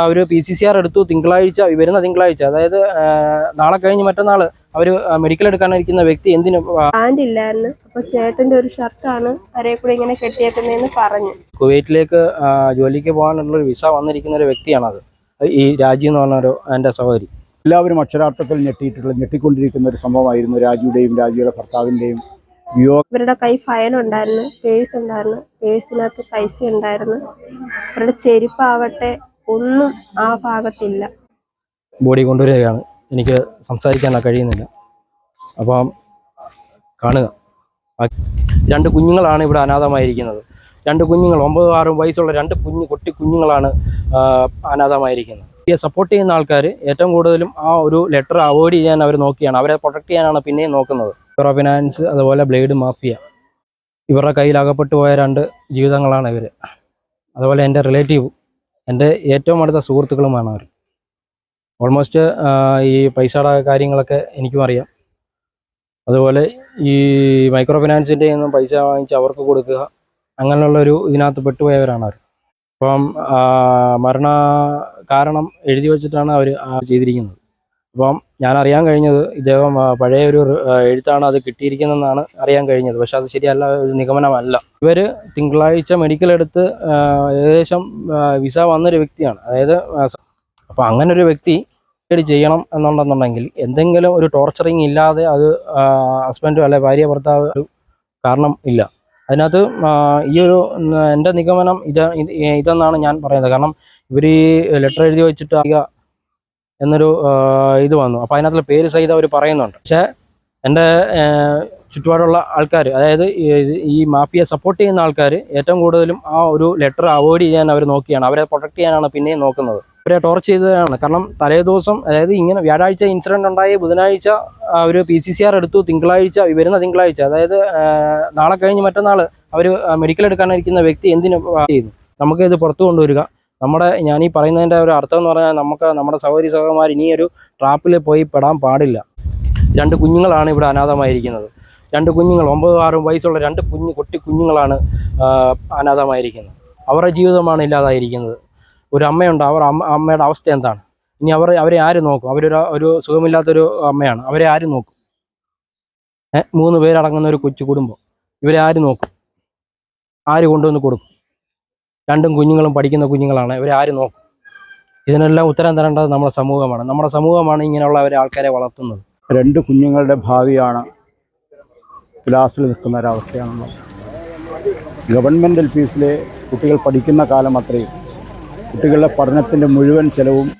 അവർ P C C R എടുത്തു തിങ്കളാഴ്ച വരുന്ന തിങ്കളാഴ്ച അതായത് നാളെ കഴിഞ്ഞ് മറ്റന്നാൾ അവർ മെഡിക്കൽ എടുക്കാനിരിക്കുന്ന വ്യക്തി എന്തിനു ആ, ഇല്ലായിരുന്നു. അപ്പൊ ചേട്ടന്റെ ഒരു ഷർട്ടാണ് കൂടെ ഇങ്ങനെ കെട്ടിയേക്കുന്നതെന്ന് പറഞ്ഞു. കുവൈറ്റിലേക്ക് ജോലിക്ക് പോകാനുള്ള ഒരു വിസ വന്നിരിക്കുന്ന ഒരു വ്യക്തിയാണ് അത് ഈ രാജി എന്ന് പറഞ്ഞ ഒരു എന്റെ സഹോദരി. എല്ലാവരും അക്ഷരാർത്ഥത്തിൽ ഞെട്ടിയിട്ടുള്ള ഞെട്ടിക്കൊണ്ടിരിക്കുന്ന ഒരു സംഭവമായിരുന്നു രാജിയുടെയും രാജിയുടെ ഭർത്താവിന്റെയും വിയോഗ. ഇവരുടെ കൈ ഫയൽ ഉണ്ടായിരുന്നു പേഴ്സ് ഉണ്ടായിരുന്നു പേഴ്സിനകത്ത് പൈസ ഉണ്ടായിരുന്നു. അവരുടെ ചെരുപ്പാവട്ടെ ഒന്നും ആ ഭാഗത്തില്ല. ബോഡി കൊണ്ടുവരികയാണ്. എനിക്ക് സംസാരിക്കാൻ കഴിയുന്നില്ല. അപ്പം കാണുക. രണ്ട് കുഞ്ഞുങ്ങളാണ് ഇവിടെ അനാഥമായിരിക്കുന്നത്. രണ്ട് കുഞ്ഞുങ്ങൾ ഒമ്പത് ആറും വയസ്സുള്ള രണ്ട് കുഞ്ഞു കുട്ടി കുഞ്ഞുങ്ങളാണ് അനാഥമായിരിക്കുന്നത്. ഈ സപ്പോർട്ട് ചെയ്യുന്ന ആൾക്കാർ ഏറ്റവും കൂടുതലും ആ ഒരു ലെറ്റർ അവോയ്ഡ് ചെയ്യാൻ അവർ നോക്കിയാണ്. അവരെ പ്രൊട്ടക്ട് ചെയ്യാനാണ് പിന്നെയും നോക്കുന്നത്. മൈക്രോ ഫിനാൻസ് അതുപോലെ ബ്ലേഡ് മാഫിയ ഇവരുടെ കയ്യിൽ അകപ്പെട്ടു പോയ രണ്ട് ജീവിതങ്ങളാണ് ഇവർ അതുപോലെ എന്റെ റിലേറ്റീവ് എന്റെ ഏറ്റവും അടുത്ത സുഹൃത്തുക്കളുമാണ് അവർ. ഓൾമോസ്റ്റ് ഈ പൈസയുടെ കാര്യങ്ങളൊക്കെ എനിക്കും അറിയാം. അതുപോലെ ഈ മൈക്രോ ഫിനാൻസിന്റെ നിന്നും പൈസ വാങ്ങിച്ച് അവർക്ക് കൊടുക്കുക അങ്ങനെയുള്ളൊരു ഇതിനകത്ത് പെട്ടുപോയവരാണ് അവർ. അപ്പം മരണ കാരണം എഴുതി വച്ചിട്ടാണ് അവർ ചെയ്തിരിക്കുന്നത്. അപ്പം ഞാൻ അറിയാൻ കഴിഞ്ഞത് ഇദ്ദേഹം പഴയ ഒരു എഴുത്താണ് അത് കിട്ടിയിരിക്കുന്നതെന്നാണ് അറിയാൻ കഴിഞ്ഞത്. പക്ഷെ അത് ശരിയല്ല ഒരു നിഗമനമല്ല. ഇവർ തിങ്കളാഴ്ച മെഡിക്കൽ എടുത്ത് ഏകദേശം വിസ വന്നൊരു വ്യക്തിയാണ്. അതായത് അപ്പോൾ അങ്ങനെ ഒരു വ്യക്തി ചെയ്യണം എന്നുണ്ടെന്നുണ്ടെങ്കിൽ എന്തെങ്കിലും ഒരു ടോർച്ചറിങ് ഇല്ലാതെ അത് ഹസ്ബൻഡോ അല്ലെ ഭാര്യ ഭർത്താവ് കാരണം ഇല്ല. അതിനകത്ത് ഈ ഒരു എന്റെ നിഗമനം ഇത് ഇത് ഇതെന്നാണ് ഞാൻ പറയുന്നത്. കാരണം ഇവർ ഈ ലെറ്റർ എഴുതി വെച്ചിട്ട് എന്നൊരു ഇത് വന്നു. അപ്പോൾ അതിനകത്തുള്ള പേര് സഹിതം അവർ പറയുന്നുണ്ട്. പക്ഷേ എന്റെ ചുറ്റുപാടുള്ള ആൾക്കാർ അതായത് ഈ- മാഫിയ സപ്പോർട്ട് ചെയ്യുന്ന ആൾക്കാർ ഏറ്റവും കൂടുതലും ആ ഒരു ലെറ്റർ അവോയ്ഡ് ചെയ്യാൻ അവർ നോക്കിയാണ്. അവരെ പ്രൊട്ടക്ട് ചെയ്യാനാണ് പിന്നെയും നോക്കുന്നത്. അവരെ ടോർച്ച് ചെയ്തതാണ്. കാരണം തലേ ദിവസം അതായത് ഇങ്ങനെ വ്യാഴാഴ്ച ഇൻസിഡന്റ് ഉണ്ടായി ബുധനാഴ്ച അവർ പി സി സി ആർ എടുത്തു തിങ്കളാഴ്ച വരുന്ന തിങ്കളാഴ്ച അതായത് നാളെ കഴിഞ്ഞ് മറ്റന്നാൾ അവർ മെഡിക്കൽ എടുക്കാനിരിക്കുന്ന വ്യക്തി എന്തിനു ചെയ്യുന്നു? നമുക്ക് ഇത് പുറത്തു കൊണ്ടുവരിക. നമ്മുടെ ഞാൻ ഈ പറയുന്നതിന്റെ ഒരു അർത്ഥം എന്ന് പറഞ്ഞാൽ നമുക്ക് നമ്മുടെ സഹോദരി സഹോദരന്മാർ ഇനിയൊരു ട്രാപ്പിൽ പോയി പെടാൻ പാടില്ല. രണ്ട് കുഞ്ഞുങ്ങളാണ് ഇവിടെ അനാഥമായിരിക്കുന്നത്. രണ്ട് കുഞ്ഞുങ്ങൾ ഒമ്പത് ആറും വയസ്സുള്ള രണ്ട് കുഞ്ഞു കുട്ടി കുഞ്ഞുങ്ങളാണ് അനാഥമായിരിക്കുന്നത്. അവരുടെ ജീവിതമാണ് ഇല്ലാതായിരിക്കുന്നത്. ഒരു അമ്മയുണ്ട് അവർ അമ്മ അമ്മയുടെ അവസ്ഥ എന്താണ്? ഇനി അവർ അവരെ ആര് നോക്കും? അവരൊരു ഒരു സുഖമില്ലാത്തൊരു അമ്മയാണ്. അവരെ ആര് നോക്കും? മൂന്ന് പേരടങ്ങുന്ന ഒരു കൊച്ചു കുടുംബം. ഇവരെ ആര് നോക്കും? ആര് കൊണ്ടുവന്ന് കൊടുക്കും? രണ്ടും കുഞ്ഞുങ്ങളും പഠിക്കുന്ന കുഞ്ഞുങ്ങളാണ്. ഇവരെ ആര് നോക്കും? ഇതിനെല്ലാം ഉത്തരം തരേണ്ടത് നമ്മുടെ സമൂഹമാണ്. നമ്മുടെ സമൂഹമാണ് ഇങ്ങനെയുള്ളവരെ ആൾക്കാരെ വളർത്തുന്നത്. രണ്ട് കുഞ്ഞുങ്ങളുടെ ഭാവിയാണ് ക്ലാസ്സിൽ നിൽക്കുന്ന ഒരവസ്ഥയാണുള്ളത്. ഗവൺമെന്റ് എൽ പി എസിലെ കുട്ടികൾ പഠിക്കുന്ന കാലം അത്രയും. കുട്ടികളുടെ പഠനത്തിന്റെ മുഴുവൻ ചെലവും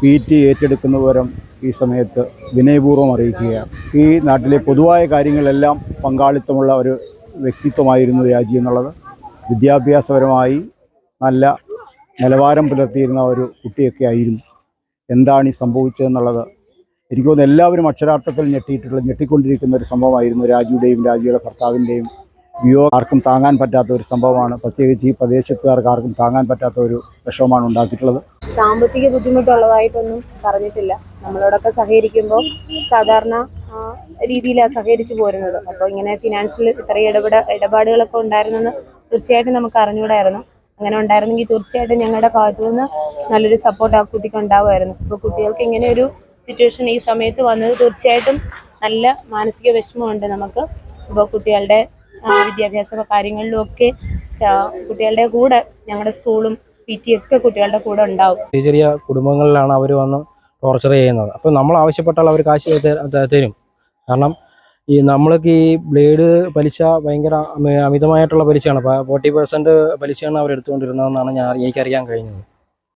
പി ടി ഏറ്റെടുക്കുന്ന വിവരം ഈ സമയത്ത് വിനയപൂർവം അറിയിക്കുകയാണ്. ഈ നാട്ടിലെ പൊതുവായ കാര്യങ്ങളെല്ലാം പങ്കാളിത്തമുള്ള ഒരു വ്യക്തിത്വമായിരുന്നു രാജി എന്നുള്ളത്. വിദ്യാഭ്യാസപരമായി നല്ല നിലവാരം പുലർത്തിയിരുന്ന ഒരു കുട്ടിയൊക്കെ ആയിരുന്നു. എന്താണ് ഈ സംഭവിച്ചതെന്നുള്ളത്? എനിക്ക് തോന്നുന്നു എല്ലാവരും അക്ഷരാർത്ഥത്തിൽ ഞെട്ടിയിട്ടുള്ള ഞെട്ടിക്കൊണ്ടിരിക്കുന്ന ഒരു സംഭവമായിരുന്നു രാജുവിന്റെയും രാജിയുടെ ഭർത്താവിന്റെയും വിയോഗം. ആർക്കും താങ്ങാൻ പറ്റാത്ത ഒരു സംഭവമാണ്. പ്രത്യേകിച്ച് ഈ പ്രദേശത്തുകാർക്ക് ആർക്കും താങ്ങാൻ പറ്റാത്ത ഒരു വിഷമമാണ് ഉണ്ടാക്കിയിട്ടുള്ളത്. സാമ്പത്തിക ബുദ്ധിമുട്ടുള്ളതായിട്ടൊന്നും പറഞ്ഞിട്ടില്ല. നമ്മളോടൊക്കെ സഹകരിക്കുമ്പോൾ സാധാരണ രീതിയിലാണ് സഹകരിച്ചു പോരുന്നത്. അപ്പോൾ ഇങ്ങനെ ഫിനാൻഷ്യൽ ഇത്രയും ഇടപെട ഇടപാടുകളൊക്കെ ഉണ്ടായിരുന്നെന്ന് തീർച്ചയായിട്ടും നമുക്ക് അറിഞ്ഞുകൂടായിരുന്നു. അങ്ങനെ ഉണ്ടായിരുന്നെങ്കിൽ തീർച്ചയായിട്ടും ഞങ്ങളുടെ ഭാഗത്തു നിന്ന് നല്ലൊരു സപ്പോർട്ട് ആ കുട്ടിക്ക് ഉണ്ടാവുമായിരുന്നു. അപ്പോൾ കുട്ടികൾക്ക് ഇങ്ങനെ ഒരു സിറ്റുവേഷൻ ഈ സമയത്ത് വന്നത് തീർച്ചയായിട്ടും നല്ല മാനസിക വിഷമമുണ്ട് നമുക്ക്. ഇപ്പോൾ കുട്ടികളുടെ വിദ്യാഭ്യാസ കാര്യങ്ങളിലും ഒക്കെ കുട്ടികളുടെ കൂടെ ഞങ്ങളുടെ സ്കൂളും പി ടി ഒക്കെ കുട്ടികളുടെ കൂടെ ഉണ്ടാവും. ചെറിയ ചെറിയ കുടുംബങ്ങളിലാണ് അവർ വന്ന് ടോർച്ചർ ചെയ്യുന്നത്. അപ്പോൾ നമ്മൾ ആവശ്യപ്പെട്ടാൽ അവർ കാശ് തരും. കാരണം ഈ നമ്മൾക്ക് ഈ ബ്ലേഡ് പലിശ ഭയങ്കര അമി- അമിതമായിട്ടുള്ള പലിശയാണ്. ഫോർട്ടി പെർസെന്റ് പലിശയാണ് അവർ എടുത്തുകൊണ്ടിരുന്നതെന്നാണ് ഞാൻ എനിക്കറിയാൻ കഴിഞ്ഞത്.